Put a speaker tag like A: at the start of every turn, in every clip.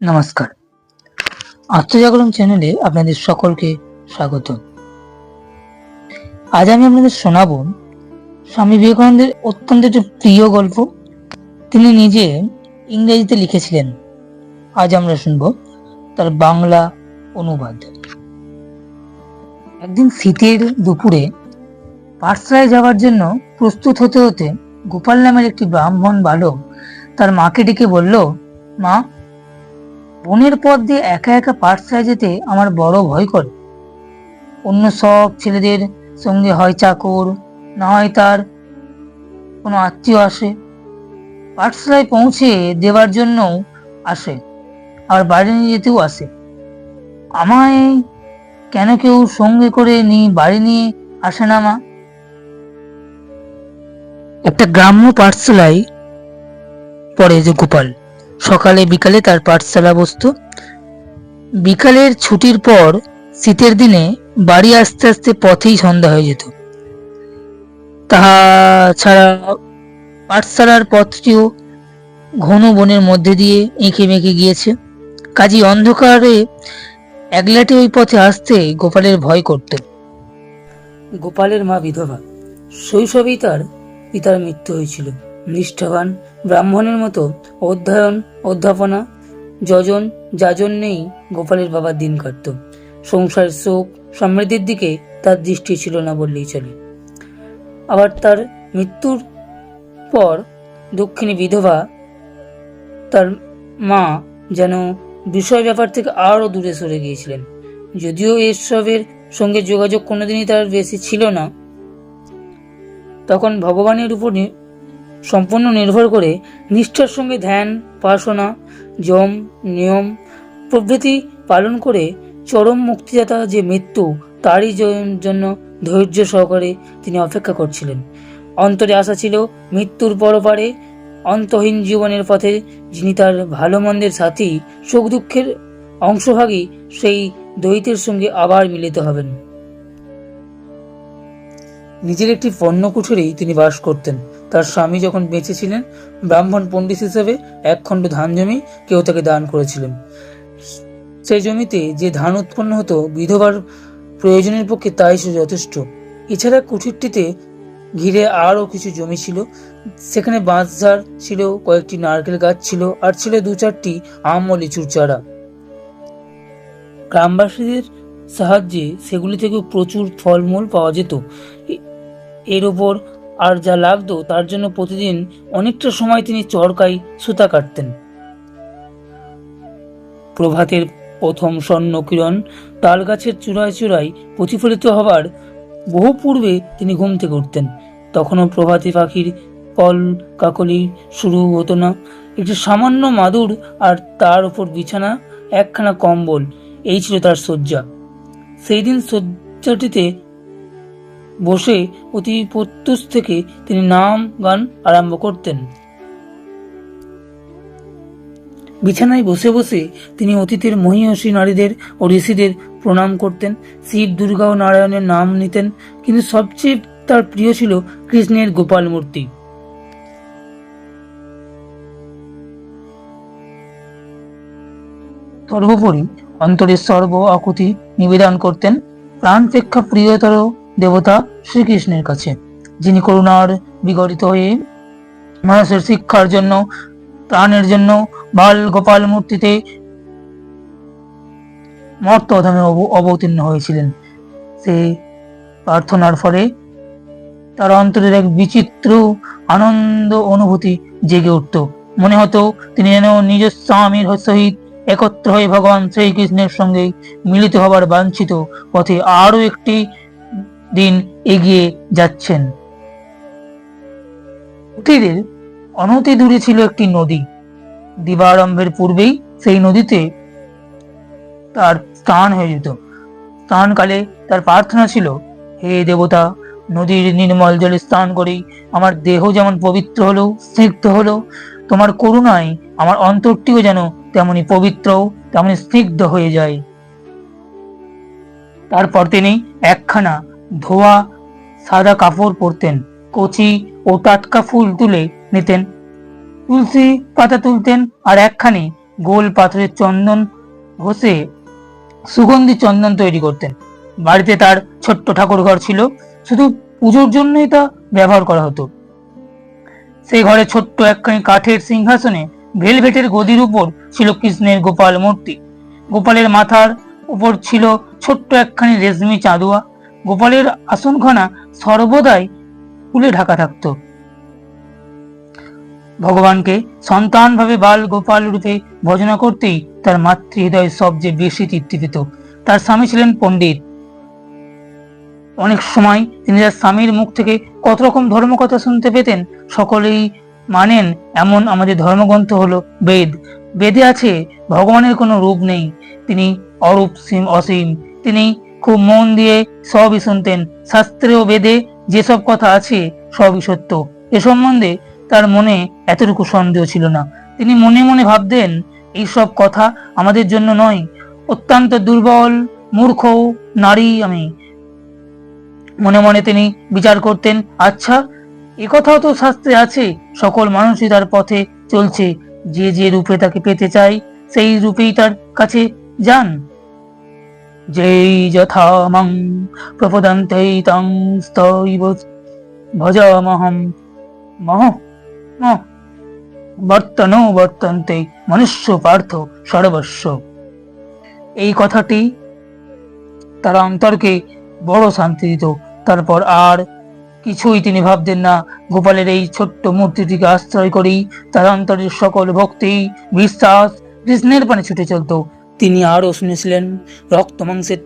A: নমস্কার। আত্মজাগরণ চ্যানেলে আপনাদের সকলকে স্বাগত। আজ আমি আপনাদের শোনাব স্বামী বিবেকানন্দের অত্যন্ত একটি প্রিয় গল্প, তিনি নিজে ইংরেজিতে লিখেছিলেন। আজ আমরা শুনব তার বাংলা অনুবাদ। একদিন শীতের দুপুরে পাঠশালায় যাওয়ার জন্য প্রস্তুত হতে হতে গোপাল নামের একটি ব্রাহ্মণ বালক তার মাকে ডেকে বলল, মা বনের পথ দিয়ে একা একা পাঠশালায় যেতে আমার বড় ভয় করে। অন্য সব ছেলেদের সঙ্গে হয় চাকর, না হয় তার কোনো আত্মীয় আসে। পাঠশালায় পৌঁছে দেওয়ার জন্যও আসে আর বাড়ি নিয়ে যেতেও আসে। আমায় কেন কেউ সঙ্গে করে নিয়ে বাড়ি নিয়ে আসে না মা? একটা গ্রাম্য পাঠশালায় পড়ে যে গোপাল। সকালে, বিকালে তার পাঠশালা বসতো। বিকালের ছুটির পর শীতের দিনে বাড়ি আসতে আসতে পথেই সন্ধ্যা হয়ে যেত। তাহা ছাড়া পাঠশালার পথটিও ঘন বনের মধ্যে দিয়ে এঁকে মেঁকে গিয়েছে। কাজী অন্ধকারে একলাটে ওই পথে আসতে গোপালের ভয় করত গোপালের মা বিধবা, শৈশবেই তার পিতার মৃত্যু হয়েছিল। নিষ্ঠাবান, ব্রাহ্মণের মতো অধ্যয়ন, অধ্যাপনা, যজন, যাজন নেই গোপালের বাবার দিন কাটত। সংসার শোক, সমৃদ্ধির দিকে তার দৃষ্টি ছিল না বললেই চলে। আবার তার মৃত্যুর পর দক্ষিণী বিধবা তার মা যেন বিষয় ব্যাপার থেকে আরও দূরে সরে গিয়েছিলেন। যদিও এসবের সঙ্গে যোগাযোগ কোনোদিনই তার বেশি ছিল না, তখন ভগবানের উপর সম্পূর্ণ নির্ভর করে নিষ্ঠার সঙ্গে ধ্যান, উপাসনা যম নিয়ম, প্রভৃতি পালন করে চরম মুক্তিদাতা যে মৃত্যু, তারই জন্য ধৈর্য সহকারে তিনি অপেক্ষা করছিলেন। অন্তরে আশা ছিল মৃত্যুর পরপারে অন্তহীন জীবনের পথে যিনি তার ভালো মন্দের সাথী, সুখ দুঃখের অংশভাগী সেই দ্বৈতের সঙ্গে আবার মিলিত হবেন। নিজের একটি পণ্য কুঠুরেই তিনি বাস করতেন। তার স্বামী যখন বেঁচে ছিলেন, ব্রাহ্মণ পণ্ডিত হিসেবে এক খণ্ড ধান জমি কেউ তাকে দান করেছিলেন। সেই জমিতে যে ধান উৎপন্ন হতো, বিধবার প্রয়োজনের পক্ষে তাই সে যথেষ্ট। এছাড়া কুঠিরটিতে ঘিরে আরও কিছু জমি ছিল। সেখানে বাঁশঝাড় ছিল, কয়েকটি নারকেল গাছ ছিল, আর ছিল দু চারটি আম ও লিচুর চারা। গ্রামবাসীদের সাহায্যে সেগুলি থেকে প্রচুর ফলমূল পাওয়া যেত। এর ওপর আর যা লাগতো তার জন্য প্রতিদিন অনেকটা সময় তিনি চরকাই সুতা কাটতেন। প্রভাতের প্রথম স্বর্ণ কিরণ তাল গাছের চূড়ায় চূড়ায় প্রতিফলিত হবার বহু পূর্বে তিনি ঘুম থেকে উঠতেন। তখনও প্রভাতী পাখির কল কাকলি শুরু হতো না। একটি সামান্য মাদুর আর তার উপর বিছানা, একখানা কম্বল, এই ছিল তার শয্যা। সেই দিন শয্যাটিতে বসে অতি প্রত্যুষ থেকে তিনি নাম, গান আরম্ভ করতেন। বিছানায় বসে বসে তিনি অতীতের মহিষী নারীদের ও ঋষিদের প্রণাম করতেন। শিব দুর্গা ও নারায়ণের নাম নিতেন, কিন্তু সবচেয়ে তার প্রিয় ছিল কৃষ্ণের গোপাল মূর্তি। সর্বোপরি অন্তরের সর্ব আকুতি নিবেদন করতেন। প্রাণপেক্ষা প্রিয়তর দেবতা শ্রীকৃষ্ণের কাছে, যিনি করুণার বিগড়িত হয়ে মানুষের শিক্ষার জন্য, প্রাণের জন্য বাল গোপাল মূর্তিতে মর্ত অধমে অবতীর্ণ হয়েছিলেন। সেই প্রার্থনার ফলে তার অন্তরের এক বিচিত্র আনন্দ অনুভূতি জেগে উঠত। মনে হতো তিনি যেন নিজ স্বামীর সহিত একত্র হয়ে ভগবান শ্রীকৃষ্ণের সঙ্গে মিলিত হবার বাঞ্ছিত পথে আরও একটি দিন এগিয়ে যাচ্ছেন। কুটিরের অনতি দূরে ছিল একটি নদী। দিবারম্ভের পূর্বেই সেই নদীতে তার স্নান হয়ে যেত। স্নানকালে তার প্রার্থনা ছিল, হে দেবতা, নদীর নির্মল জলে স্নান করেই আমার দেহ যেমন পবিত্র হলো, স্নিগ্ধ হলো, তোমার করুণায় আমার অন্তরটিও যেন তেমনি পবিত্র তেমনি স্নিগ্ধ হয়ে যায়। তারপর তিনি একখানা ধোয়া, সাদা কাপড় পরতেন, কচি ও টাটকা ফুল তুলে নিতেন। তুলসী পাতা তুলতেন আর একখানি গোল পাথরের চন্দন ঘষে সুগন্ধি চন্দন তৈরি করতেন। বাড়িতে তার ছোট্ট ঠাকুর ঘর ছিল, শুধু পুজোর জন্যই তা ব্যবহার করা হতো। সেই ঘরে ছোট্ট একখানি কাঠের সিংহাসনে ভেলভেটের গদির উপর ছিল কৃষ্ণের গোপাল মূর্তি। গোপালের মাথার উপর ছিল ছোট্ট একখানি রেশমি চাঁদুয়া। গোপালের আসনখানা সর্বদাই ফুলে ঢাকা থাকতো। ভগবানকে সন্তান ভাবে বাল গোপাল রূপে ভজনা করতেই তার মাতৃহৃদয় সবচেয়ে বেশি তৃপ্তি পেত, তার স্বামী ছিলেন পণ্ডিত। অনেক সময় তিনি তার স্বামীর মুখ থেকে কত রকম ধর্মকথা শুনতে পেতেন, সকলেই মানেন এমন আমাদের ধর্মগ্রন্থ হলো বেদ। বেদে আছে, ভগবানের কোনো রূপ নেই। তিনি অরূপ সীম অসীম। তিনি খুব মন দিয়ে সবই শুনতেন। শাস্ত্রে ও বেদে যেসব কথা আছে, সবই সত্য। এ সম্বন্ধে তার মনে এতটুকু সন্দেহ ছিল না। তিনি মনে মনে ভাবতেন, এইসব কথা আমাদের জন্য নয়, অত্যন্ত দুর্বল, মূর্খ, নারী আমি। মনে মনে তিনি বিচার করতেন আচ্ছা এ কথাও তো শাস্ত্রে আছে, সকল মানুষই তার পথে চলছে, যে যে রূপে তাকে পেতে চায়, সেই রূপেই তার কাছে যান। যেই যথা মহ বর্তনো বর্তন্তে মনুষ্য পার্থ সর্বস্ব এই কথাটি তার অন্তরকে বড় শান্তি দিত। তারপর আর কিছুই তিনি ভাবতেন না। গোপালের এই ছোট্ট মূর্তিটিকে আশ্রয় করেই তার অন্তরের সকল ভক্তি, বিশ্বাস, কৃষ্ণের পানে ছুটে চলত। তিনি আরও শুনেছিলেন, রক্ত মাংসের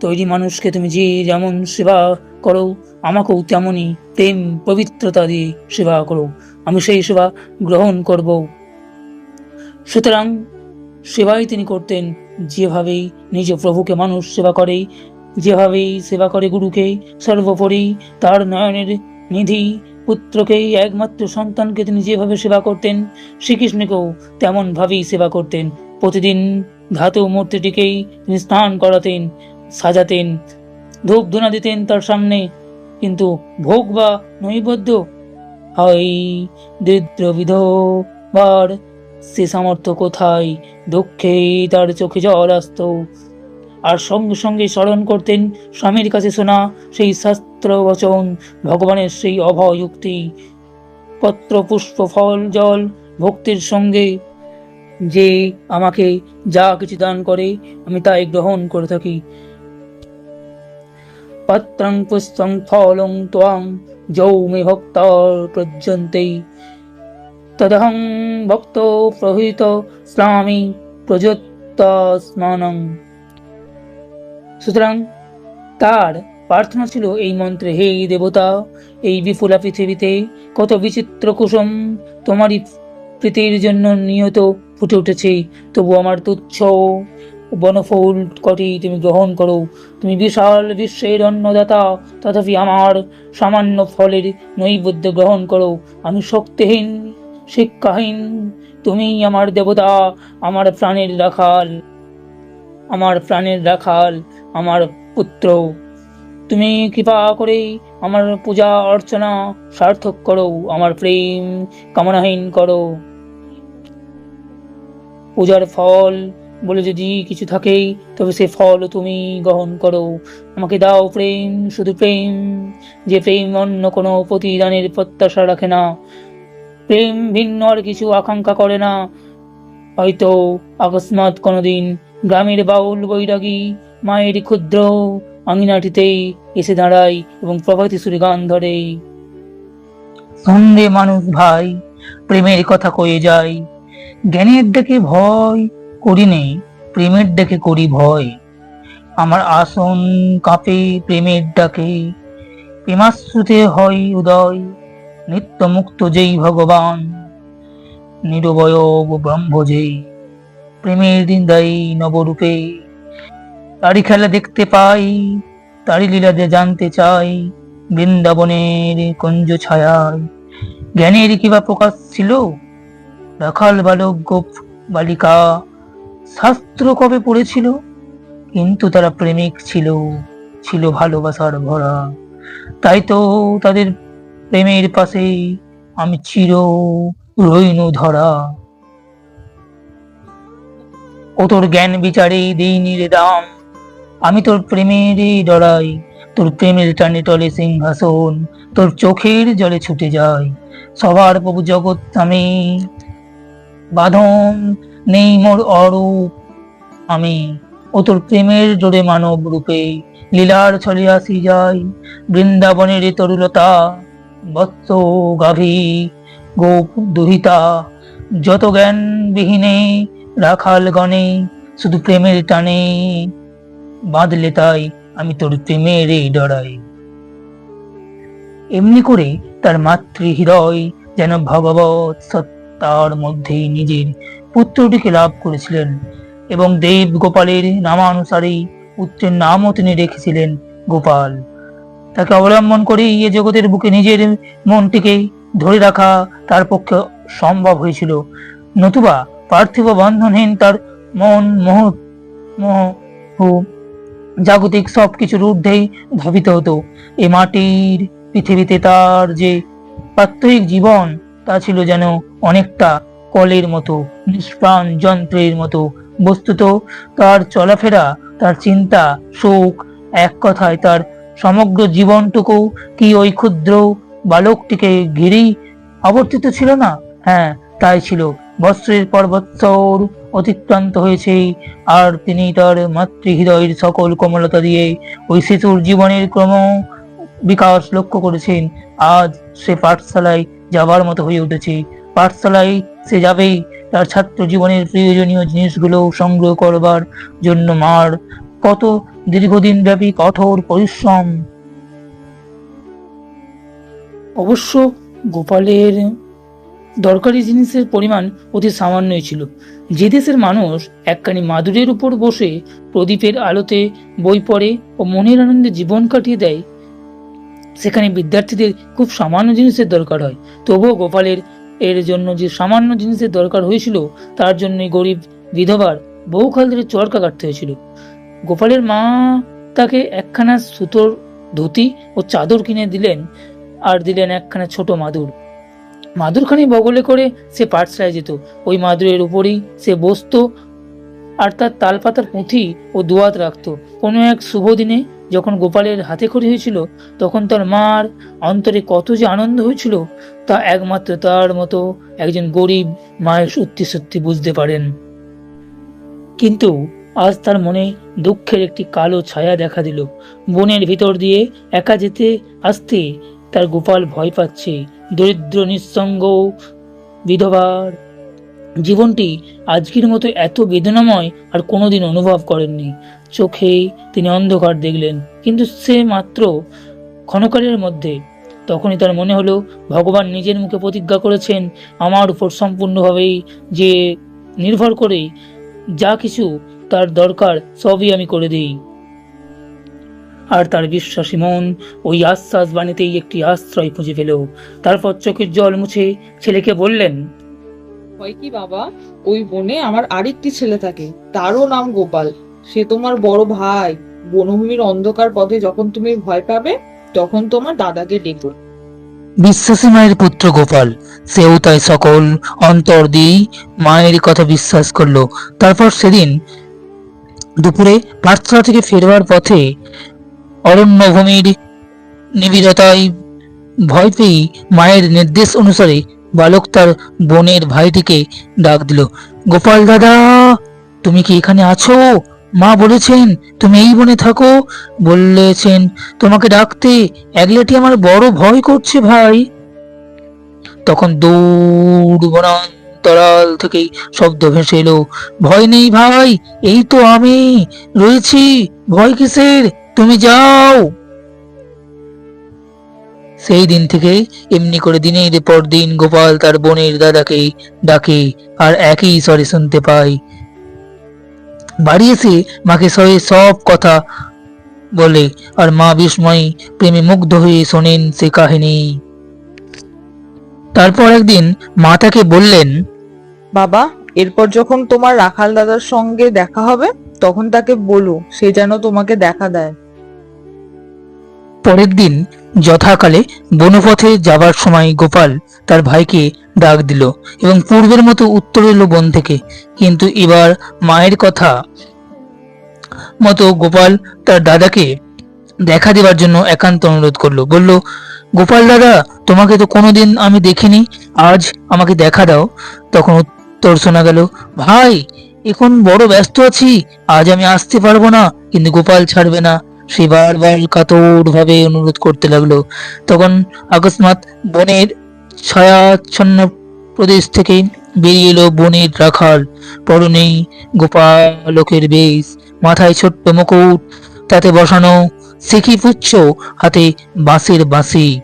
A: তৈরি মানুষকে তুমি যে যেমন সেবা করো, আমাকেও তেমনই প্রেম পবিত্রতা দিয়ে সেবা করো। আমি সেই সেবা গ্রহণ করব। সুতরাং সেবাই তিনি করতেন, যেভাবেই নিজ প্রভুকে মানুষ সেবা করে, যেভাবেই সেবা করে গুরুকে, সর্বোপরি তার নয়নের নিধি পুত্রকেই একমাত্র সন্তানকে তিনি যেভাবে সেবা করতেন, শ্রীকৃষ্ণকেও তেমনভাবেই সেবা করতেন। প্রতিদিন ধাতু মূর্তিটিকেই তিনি স্নান করাতেন, সাজাতেন, ধূপ ধুনা দিতেন তার সামনে, কিন্তু ভোগ বা নৈবেদ্য হয় বার সে সামর্থ্য কোথায়? দুঃখেই তার চোখে জল আসত। আর সঙ্গে সঙ্গে স্মরণ করতেন স্বামীর কাছে শোনা সেই শাস্ত্র বচন, ভগবানের সেই অভয় উক্তি, পত্র, পুষ্প, ফল, জল, ভক্তির সঙ্গে যে আমাকে যা কিছু দান করে, আমি তাই গ্রহণ করে থাকি। পত্রং পুষ্পং ফলং ত্বাং যৌ ভক্ত প্রজ্যন্তে তদহং ভক্ত প্রহিত স্নামি প্রযুক্ত স্নানং। সুতরাং তার প্রার্থনা ছিল এই মন্ত্রে, হে দেবতা, এই বিপুলা পৃথিবীতে কত বিচিত্র কুসুম, তোমারই প্রীতির জন্য নিয়ত ফুটে উঠেছে। তবু আমার তুচ্ছ বনফুল কটি তুমি গ্রহণ করো। তুমি বিশাল বিশ্বের অন্নদাতা, তথাপি আমার সামান্য ফলের নৈবেদ্য গ্রহণ করো। আমি শক্তিহীন, শিক্ষাহীন তুমি আমার দেবতা, আমার প্রাণের রাখাল, আমার প্রাণের রাখাল, আমার পুত্র। তুমি কৃপা করে আমার পূজা অর্চনা সার্থক করো, আমার প্রেম কামনাহীন করো। পূজার ফল বলে যদি কিছু থাকেই, তবে সে ফল তুমি গ্রহণ করো। আমাকে দাও প্রেম, শুধু প্রেম, যে প্রেম অন্য কোনো প্রতিদানের প্রত্যাশা রাখে না। প্রেম ভিন্ন আর কিছু আকাঙ্ক্ষা করে না। হয়তো আকস্মাৎ কোনোদিন গ্রামের বাউল বৈরাগী, মায়ের ক্ষুদ্র আঙিনাটিতেই এসে দাঁড়াই এবং প্রভাতী সুরে গান ধরে। সন্ধে মানুষ ভাই, প্রেমের কথা কয়ে যাই। জ্ঞানের ডেকে ভয় করি নেই, প্রেমের ডেকে করি ভয়। আমার আসন কাঁপে প্রেমের ডাকে, প্রেমাশ্রুতে হয় উদয় নিত্য মুক্ত যেই ভগবান নিরবয় ব্রহ্ম যেই প্রেমের দায়ী নবরূপে। তারি খেলা দেখতে পাই তারি লীলা যে জানতে চাই, বৃন্দাবনের কুঞ্জ ছায়ায়। জ্ঞানের কিবা প্রকাশ ছিল? রাখাল বালক গোপ বালিকা শাস্ত্র কবে পড়েছিল? কিন্তু তারা প্রেমিক ছিল ছিল ভালোবাসার ভরা। তাই তো তাদের প্রেমের পাশেই আমি চির রইনু ধরা। ও তোর জ্ঞান বিচারে দিইনি রে দাম। আমি তোর প্রেমেরই ডরাই। তোর প্রেমের টানে টলে সিংহাসন। তোর চোখের জলে ছুটে যাই। সবার প্রভু জগৎ আমি। বাঁধন নেই মোর অরূপ। আমি ও তোর প্রেমের জোরে মানব রূপে লীলার ছলে আসি যাই, বৃন্দাবনের তরুলতা, বৎস গাভী, গোপ দুহিতা, যত জ্ঞান বিহীনে রাখাল গণে, শুধু প্রেমের টানে বাঁধলে তাই আমি তোর প্রেমের এই ডরাই। এমনি করে তার মাতৃ হৃদয় যেন ভগবত সত্তার মধ্যেই নিজের পুত্রটিকে লাভ করেছিলেন এবং দেব গোপালের নামানুসারেই পুত্রের নামও তিনি রেখেছিলেন গোপাল। তাকে অবলম্বন করেই এ জগতের বুকে নিজের মনটিকে ধরে রাখা তার পক্ষে সম্ভব হয়েছিল। নতুবা পার্থিব বন্ধনহীন তার মন, মোহ মোহ জাগতিক সব কিছুর ঊর্ধ্বেই ধাবিত হতো। এ মাটির পৃথিবীতে তার যে প্রাত্যহিক জীবন, তা ছিল যেন অনেকটা কলের মতো, নিষ্প্রাণ যন্ত্রের মতো। বস্তুত তার চলাফেরা, তার চিন্তা সুখ এক কথায় তার সমগ্র জীবনটুকু কি ওই ক্ষুদ্র বালকটিকে ঘিরেই আবর্তিত ছিল না? হ্যাঁ তাই ছিল। বৎসরের পর বৎসর অতিক্রান্ত হয়েছে, আর তিনি তার মাতৃহৃদয়ের সকল কোমলতা দিয়ে ওই শিশুর জীবনের ক্রম বিকাশ লক্ষ্য করেছেন। আজ সে পাঠশালায় যাবার মতো হয়ে উঠেছে। পাঠশালায় সে যাবেই। তার ছাত্র জীবনের প্রয়োজনীয় জিনিসগুলো সংগ্রহ করবার জন্য মার কত দীর্ঘদিন ব্যাপী কঠোর পরিশ্রম। অবশ্য গোপালের দরকারি জিনিসের পরিমাণ অতি সামান্যই ছিল। যে দেশের মানুষ একখানি মাদুরের উপর বসে প্রদীপের আলোতে বই পড়ে ও মনের আনন্দে জীবন কাটিয়ে দেয়, সেখানে বিদ্যার্থীদের খুব সামান্য জিনিসের দরকার হয়। তবুও গোপালের এর জন্য যে সামান্য জিনিসের দরকার হয়েছিল, তার জন্য গরিব বিধবার বহুকাল ধরে চরকা কাটতে হয়েছিল। গোপালের মা তাকে একখানা সুতোর ধুতি ও চাদর কিনে দিলেন, আর দিলেন একখানা ছোট মাদুর। মাদুরখানি বগলে করে সে পাঠশালায় যেত। ওই মাদুরের উপরেই সে বসতো, আর তার তালপাতার পুঁথি ও দোয়াত রাখতো। কোনো এক শুভ দিনে যখন গোপালের হাতে খড়ি হয়েছিল, তখন তার মার অন্তরে কত যে আনন্দ হয়েছিল, তা একমাত্র তার মতো একজন গরিব মায়ের সত্যি সত্যি বুঝতে পারেন। কিন্তু আজ তার মনে দুঃখের একটি কালো ছায়া দেখা দিল। বনের ভিতর দিয়ে একা যেতে আসতে তার গোপাল ভয় পাচ্ছে। দরিদ্র, নিঃসঙ্গ বিধবার জীবনটি আজকের মতো এত বেদনাময় আর কোনোদিন অনুভব করেননি। চোখে তিনি অন্ধকার দেখলেন, কিন্তু সে মাত্র ক্ষণকালের মধ্যে। তখনই তার মনে হলো, ভগবান নিজের মুখে প্রতিজ্ঞা করেছেন, আমার উপর সম্পূর্ণভাবেই যে নির্ভর করে যা কিছু তার দরকার সবই আমি করে দিই। আর তার বিশ্বাসী মন ওই আশ্বাস বাণীতেই একটি আশ্রয় খুঁজে পেল। তারপর চোখের জল মুছে ছেলেকে বললেন
B: হয় কি বাবা? ওই বনে আমার আরেকটি ছেলে থাকে, তারও নাম গোপাল। সে তোমার বড় ভাই। বনভূমির অন্ধকার পথে যখন তুমি ভয় পাবে, তখন তোমার দাদাকে ডেকো।
A: বিশ্বাসী মায়ের পুত্র গোপাল, সেও তাই সকল অন্তর দিয়েই মায়ের কথা বিশ্বাস করল। তারপর সেদিন দুপুরে পাঠশালা থেকে ফেরবার পথে অরণ্যভূমির নিবিড়তায় ভয় পেয়ে মায়ের নির্দেশ অনুসারে বালক তার বোনের ভাইটিকে ডাক দিল, গোপাল দাদা, তুমি কি এখানে আছো? মা বলেছেন, তুমি এই বনে থাকো। বলেছেন, তোমাকে ডাকতে একলাটি আমার বড় ভয় করছে ভাই। তখন দৌড় বনান্তরাল থেকেই শব্দ ভেসে এলো, ভয় নেই ভাই, এই তো আমি রয়েছি। ভয় কিসের? তুমি যাও। সেই দিন থেকে এমনি করে দিনের পর দিন গোপাল তার বোনের দাদাকে ডাকে আর একই স্বরে শুনতে পায়। বাড়ি এসে মাকে সয়ে সব কথা বলে আর মা বিস্ময় প্রেমে মুগ্ধ হয়ে শোনেন সে কাহিনী। তারপর একদিন মা তাকে বললেন,
B: বাবা, এরপর যখন তোমার রাখাল দাদার সঙ্গে দেখা হবে, তখন তাকে বলো, সে যেন তোমাকে দেখা দেয়।
A: পরের দিন যথাকালে বনপথে যাবার সময় গোপাল তার ভাইকে ডাক দিল এবং পূর্বের মতো উত্তর এলো বন থেকে। কিন্তু এবার মায়ের কথা মতো গোপাল তার দাদাকে দেখা দেওয়ার জন্য একান্ত অনুরোধ করল। বলল, গোপাল দাদা, তোমাকে তো কোনোদিন আমি দেখিনি, আজ আমাকে দেখা দাও। তখন উত্তর শোনা গেল, ভাই, এখন বড় ব্যস্ত আছি, আজ আমি আসতে পারব না, কিন্তু গোপাল ছাড়বে না। সে বারবার কাতর ভাবে অনুরোধ করতে লাগল। তখন অকস্মাৎ বনের ছায়াচ্ছন্ন প্রদেশ থেকে বেরিয়ে এলো বনের রাখাল। পরনেই গোপালকের বেশ। মাথায় ছোট্ট মুকুট, তাতে বসানো সিকি পুচ্ছ, হাতে বাঁশের বাঁশি।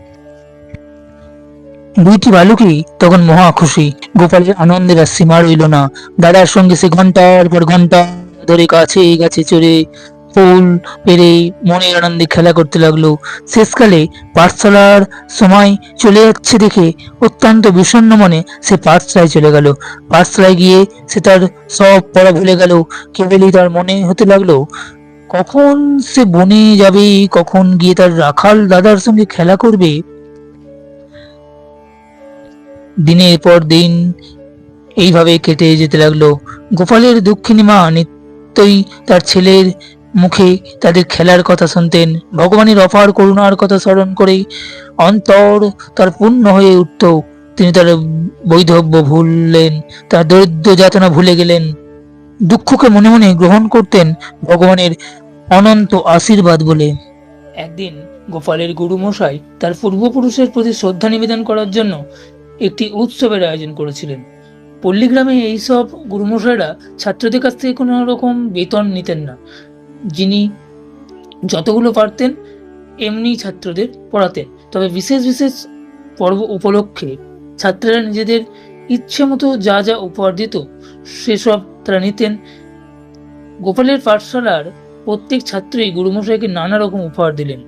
A: দুইটি বালুকই তখন মহা খুশি। গোপালের আনন্দের আর সীমা রইল না। দাদার সঙ্গে সে ঘণ্টার পর ঘণ্টা ধরে গাছে গাছে চড়ে ফুল পেরে মনের আনন্দে খেলা করতে লাগল। শেষকালে পাঠশালার সময় চলে যাচ্ছে দেখে অত্যন্ত বিষণ্ণ মনে সে পাঠশালায় চলে গেল। পাঠশালায় গিয়ে সে তার সব পড়া ভুলে গেল। কেবলই তার মনে হতে লাগল, কখন সে বনে যাবে? কখন গিয়ে তার রাখাল দাদার সঙ্গে খেলা করবে? দিনের পর দিন এইভাবে কেটে যেতে লাগল। গোপালের দুঃখিনী মা নিত্যই তার ছেলের মুখে তাদের খেলার কথা শুনতেন। ভগবানের অপার করুণার কথা স্মরণ করেই অন্তর তার পূর্ণ হয়ে উঠত। তিনি তার বৈধব্য ভুললেন, তার দরিদ্র যাতনা ভুলে গেলেন। দুঃখকে মনে মনে গ্রহণ করতেন ভগবানের অনন্ত আশীর্বাদ বলে। একদিন গোপালের গুরুমশাই তার পূর্বপুরুষের প্রতি শ্রদ্ধা নিবেদন করার জন্য একটি উৎসবের আয়োজন করেছিলেন। পল্লীগ্রামে এইসব গুরুমশাইরা ছাত্রদের কাছ থেকে কোনো রকম বেতন নিতেন না। যিনি যতগুলো পারতেন এমনি ছাত্রদের পড়াতেন। তবে বিশেষ বিশেষ পর্ব উপলক্ষে ছাত্ররা নিজেদের ইচ্ছে মতো যা যা উপহার দিত, সেসব তারা নিতেন। গোপালের পাঠশালার প্রত্যেক ছাত্রই গুরুমশাইকে নানা রকম উপহার দিলেন।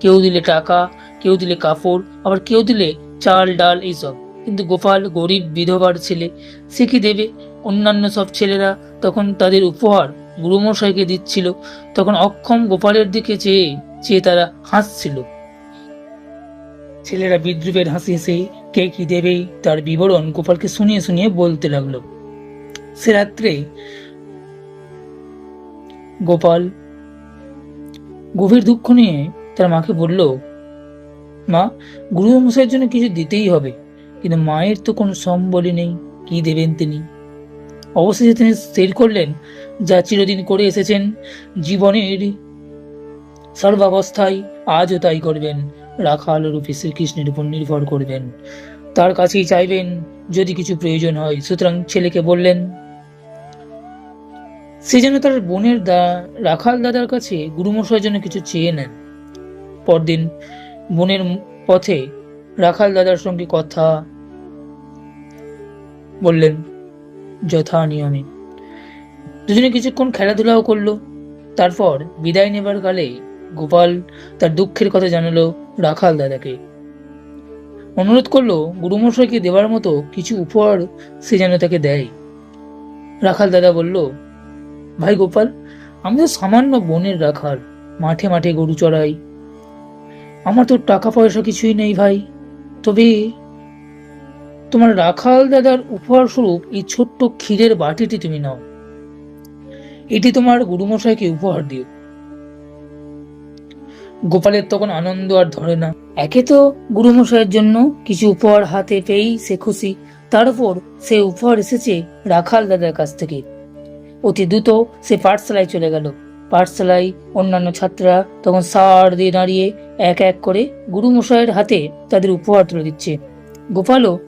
A: কেউ দিলে টাকা, কেউ দিলে কাপড়, আবার কেউ দিলে চাল, ডাল, এইসব। কিন্তু গোপাল গরিব, বিধবার ছেলে, সে কি দেবে? অন্যান্য সব ছেলেরা তখন তাদের উপহার গুরুমশাইকে দিচ্ছিল, তখন অক্ষম গোপালের দিকে চেয়ে চেয়ে তারা হাসছিল। ছেলেরা বিদ্রুপের হাসি হেসে কে কি দেবে তার বিবরণ গোপালকে শুনিয়ে শুনিয়ে বলতে লাগল। সে রাত্রে গোপাল গভীর দুঃখ নিয়ে তার মাকে বলল, মা গুরু মশাইয়ের জন্য কিছু দিতেই হবে, কিন্তু মায়ের তো কোনো সম্বলই নেই, কি দেবেন তিনি? অবশেষে তিনি স্থির করলেন যা চিরদিন করে এসেছেন, জীবনের সর্বাবস্থায় আজও তাই করবেন, রাখাল রূপে শ্রীকৃষ্ণের উপর নির্ভর করবেন। তার কাছেই চাইবেন যদি কিছু প্রয়োজন হয়। সুতরাং ছেলেকে বললেন, সে যেন তার বোনের দা, রাখাল দাদার কাছে গুরুমশাইয়ের জন্য কিছু চেয়ে নেন। পরদিন বোনের পথে রাখাল দাদার সঙ্গে কথা বললেন যথা নিয়মে দুজনে কিছুক্ষণ খেলাধুলাও করল। তারপর বিদায় নেবার কালে গোপাল তার দুঃখের কথা জানালো রাখাল দাদাকে। অনুরোধ করল গুরুমশাইকে দেওয়ার মতো কিছু উপহার সে যেন তাকে দেয়। রাখাল দাদা বলল, ভাই গোপাল, আমি তো সামান্য বনের রাখাল, মাঠে মাঠে গরু চড়াই। আমার তো টাকা পয়সা কিছুই নেই ভাই। তবে তোমার রাখাল দাদার উপহার স্বরূপ এই ছোট্ট ক্ষীরের বাটিটি তুমি নাও। এটি তোমার গুরুমশাইকে উপহার দিও। গোপালের তখন আনন্দ আর ধরে না। একে তো গুরুমশাইয়ের জন্য কিছু উপহার হাতে পেয়েই সে খুশি। তার উপর সে উপহার এসেছে রাখাল দাদার কাছ থেকে। অতি দ্রুত সে পাঠশালায় চলে গেল। পাঠশালায় অন্যান্য ছাত্ররা তখন সার দিয়ে দাঁড়িয়ে এক এক করে গুরুমশাইয়ের হাতে তাদের উপহার তুলে দিচ্ছে। গোপালও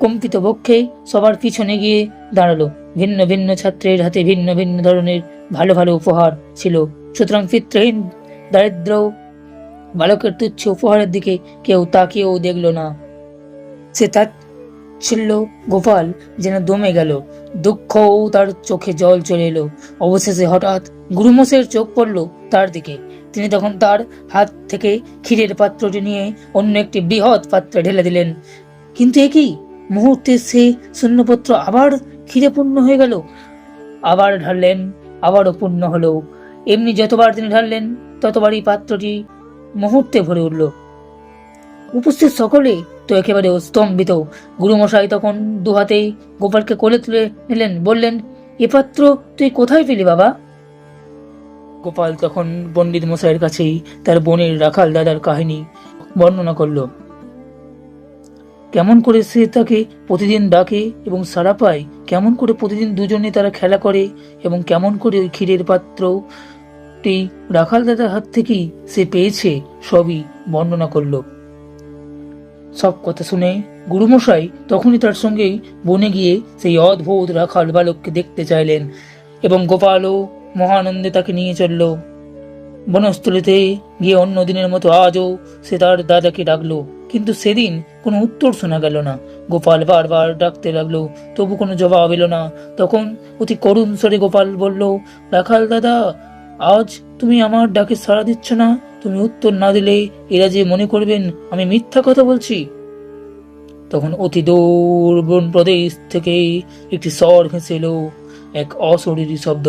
A: কম্পিত বক্ষে সবার পিছনে গিয়ে দাঁড়াল। ভিন্ন ভিন্ন ছাত্রের হাতে ভিন্ন ভিন্ন ধরনের ভালো ভালো উপহার ছিল। সুতরাং পিতৃহীন দারিদ্র, বালকের তুচ্ছ উপহারের দিকে কেউ তাকিয়েও দেখল না। সে তার ছিল গোপাল যেন দমে গেল। দুঃখও তার চোখে জল চলে এলো। অবশেষে হঠাৎ গুরুমশের চোখ পড়ল তার দিকে। তিনি তখন তার হাত থেকে ক্ষীরের পাত্রটি নিয়ে অন্য একটি বৃহৎ পাত্রে ঢেলে দিলেন। কিন্তু এ কি? মুহূর্তে সে শূন্যপত্র আবার ক্ষীরে পূর্ণ হয়ে গেল। আবার ঢাললেন, আবারও পূর্ণ হলো। এমনি যতবার তিনি ঢাললেন, ততবারই পাত্রটি মুহূর্তে ভরে উঠল। উপস্থিত সকলে তো একেবারে স্তম্ভিত। গুরুমশাই তখন দু হাতেই গোপালকে কোলে তুলে নিলেন, বললেন, এ পাত্র, তুই কোথায় পেলি বাবা? গোপাল তখন পণ্ডিত মশাইয়ের কাছেই তার বোনের রাখাল দাদার কাহিনী বর্ণনা করল। কেমন করে সে তাকে প্রতিদিন ডাকে এবং সাড়া পায়? কেমন করে প্রতিদিন দুজনে তারা খেলা করে? এবং কেমন করে ওই ক্ষীরের পাত্রটি রাখাল দাদার হাত থেকেই সে পেয়েছে? সবই বর্ণনা করল। সব কথা শুনে গুরুমশাই তখনই তার সঙ্গেই বনে গিয়ে সেই অদ্ভুত রাখাল বালককে দেখতে চাইলেন এবং গোপালও মহানন্দে তাকে নিয়ে চলল। বনস্থলিতে গিয়ে অন্য দিনের মতো আজও সে তার দাদাকে ডাকলো। কিন্তু সেদিন কোনো উত্তর শোনা গেল না। গোপাল বারবার ডাকতে লাগল, তবু কোনো জবাব এলো না। তখন অতি করুণ স্বরে গোপাল বলল, রাখাল দাদা, আজ তুমি আমার ডাকে সাড়া দিচ্ছ না? তুমি উত্তর না দিলে এরা যে মনে করবেন আমি মিথ্যা কথা বলছি। তখন অতি দূর বন প্রদেশ থেকে একটি স্বর ভেসে এলো এক অশরীরী শব্দ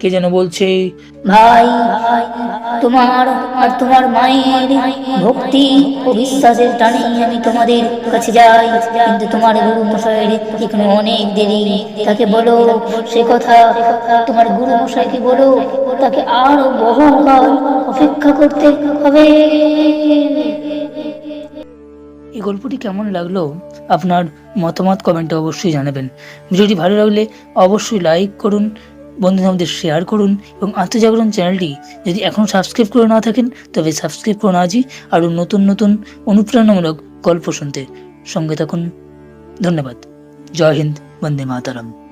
A: কে যেন বলছে
C: ভাই তোমার আর তোমার মায়ের ভক্তি ও বিশ্বাসের টানে আমি তোমাদের কাছে যাই কিন্তু তোমার গুরু মশাইয়ের এখানে অনেক দেরি। তাকে বলো সে কথা তোমার গুরু মশাইকে বলো তাকে আরও বহুকাল অপেক্ষা করতে হবে।
A: এই গল্পটি কেমন লাগল? আপনার মতামত কমেন্টে অবশ্যই জানাবেন। ভিডিওটি ভালো লাগলে অবশ্যই লাইক করুন বন্ধুদের মধ্যে শেয়ার করুন এবং আত্মজাগরণ চ্যানেলটি যদি এখনও সাবস্ক্রাইব করে না থাকেন, তবে সাবস্ক্রাইব করুন আজই আরও নতুন নতুন অনুপ্রেরণামূলক গল্প শুনতে। সঙ্গে থাকুন। ধন্যবাদ। জয় হিন্দ, বন্দে মাতারাম।